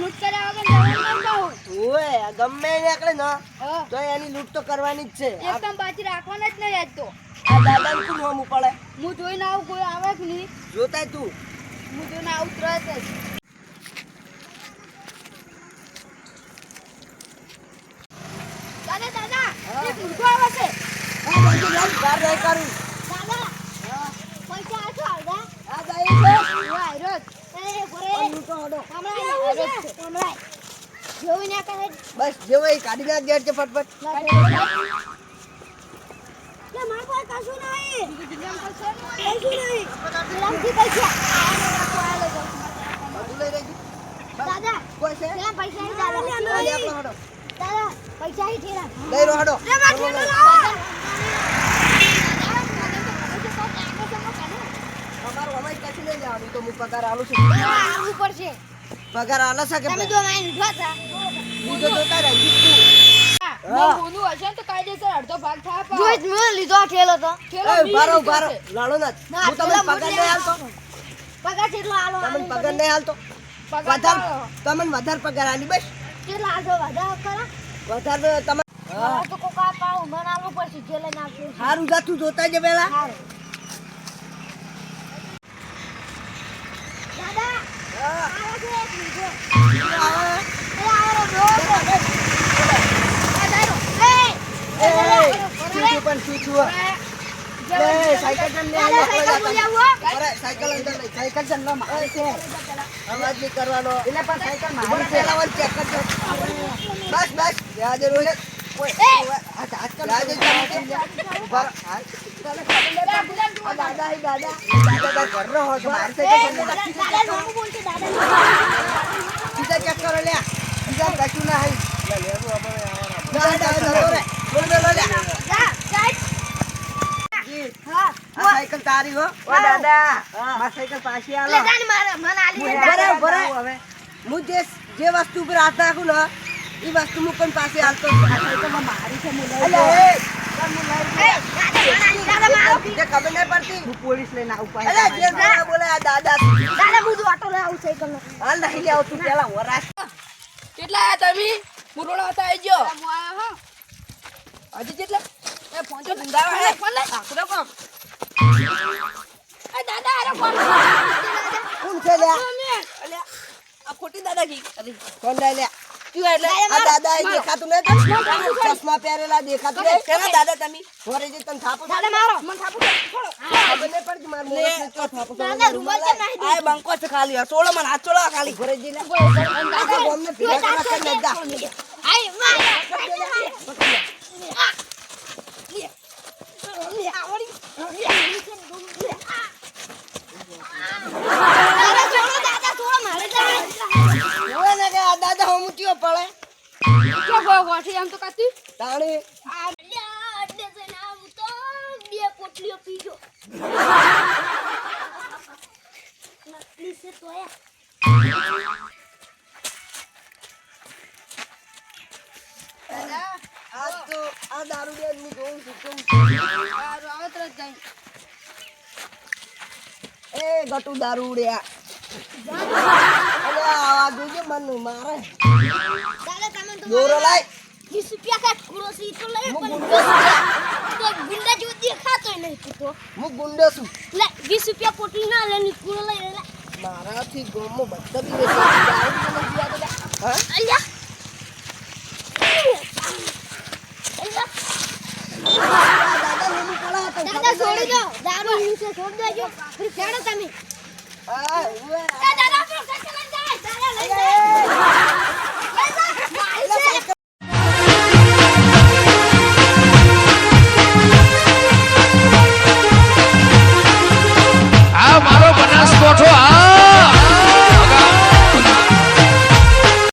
લૂંટ કર્યા વગર ના. ઓય ગમે એને આકડે તો એની લૂંટ તો કરવાની જ છે. એકદમ બાજી રાખવાના જ નહીં આજ તો. આ દાદાને કોણ હોમું પડે? હું જોઈને આવું કોઈ આવે કે નહીં. જોતાય તું. હું જોઈને આવું તરત જ. દાદા દાદા એક મૂર્ખો આવે છે. આ બાજુ લાવ, બહાર નહીં કરું. દાદા પૈસા આછો આવડા આ જાય છે હું આયરો એ ઘરે હમણાં બસ જેવો એ કાઢી નાખ દેડ છે ફટફટ અમારું અમારે કશું નહીં જવાનું તો હું પગાર આલું છું. પડશે. પગાર આલે છે કે તમે જો મારી ઊભા થા લીધો જોતા હા. હશે તો કાયદેસર અડધો ભાગ થાય પાછો. જોઈ જ મેં લીધો આ ઠેલો તો. થેલો એ બારો બારો લાડો ના ના, હું તમને પગાર નહીં પગાર કેટલો આલો તમને પગાર નહીં હાલતો પગાર વધારે તમને વધારે પગાર આલી બસ. કેટલો આલજો વધારે તમે હા. તો કોકા પાઉં ઉમર આલવું પછી જે લઈને આપશું સારું જાતું જોતા જ પેલા દાદા બસ, બસ. ત્યાં જે રોહિત. ઓય, કર. રહો. દાદા, એ દાદા. દાદા, ઘરનો હોય તો મારી લે. દાદા નોમું બોલશે દાદા બીજા check કરો લે. બીજા કશું ના જતો રહે. બોલ, બોલ, લે. જા હા સાયકલ તારી હો ઓ દાદા. મારી સાયકલ પાછી લે આલો જાને મારે આલી દે બરાબર, દાદા હું જે જે વસ્તુ ઉપર હાથ નાખું ને એ વસ્તુ હું પણ પાસે હાલતો જ છું. દાદા મારો ખબર નહીં પડતી. પોલીસ લઈને આવું અલા, જે બોલે બોલે આ દાદા. દાદા બધું આટો લે આવું સાયકલ નો હાલ નહીં લેવો તું પેલા વરાશ. કેટલા આયા તમે? પુરોડા હતા આઈ ગયો. હજી કેટલા એ ફોન તો ધંધાવા હે. ફોન લઈ. આખરો કોમ એ દાદા અરે ફોન છે અલે આ ખોટી દાદાગી. અરે કોણ લે તું એટલે? આ દાદા દેખાતું નહીં ચશ્મા પહેરેલા દેખાતું નહીં કેના દાદા તમે? ઘરે જે તને થાપો દાદા મારો. મન થાપો છોડો હા. બને પડતી મારું મોઢું તો થાપો દાદા રૂમાલ છે નાહી આ બંકો છે ખાલી. છોડો મને હાથ છોડો ખાલી. ઘરે જઈને દાદા ગામને કરવા કરી જા. આઈ માર દાદા છોડો દાદા છોડો મારે જાય જોવે ને કે આ દાદા હોમું ચિયો પડે જો ગો ગોઠી આમ તો કાતી તાણી બે પોટલીઓ પીજો નકલી છે તોયા આ તો આ દારૂ બે હું જોઉં છું જોઉં છું. સારું આવે તરત જઈ એ ગટુ દારૂ ઉડ્યા અલે આ જોજો મન મારે દાદા તમે તો દોરો લાય વીસ રૂપિયા કા કુરો સી તો લઈ પણ તો ગુંડા જેવો દેખાતોય નહીં તું હું ગુંડો છું. લે વીસ રૂપિયા પોટલી ના લે ની કુરો લઈ લે મારાથી ગોમો બધા બી મને હા? અલ્યા. અલ્યા. દાદા છોડી દો દારૂ છોડી દેજો ફરી ફેડો તમે. હા.